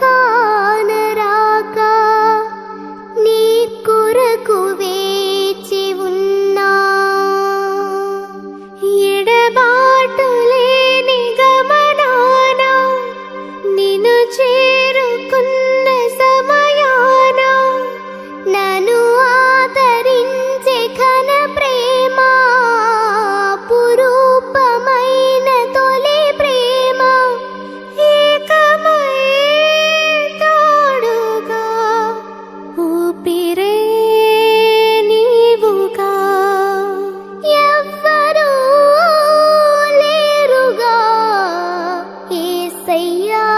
కానరాక నీ కొరకు ya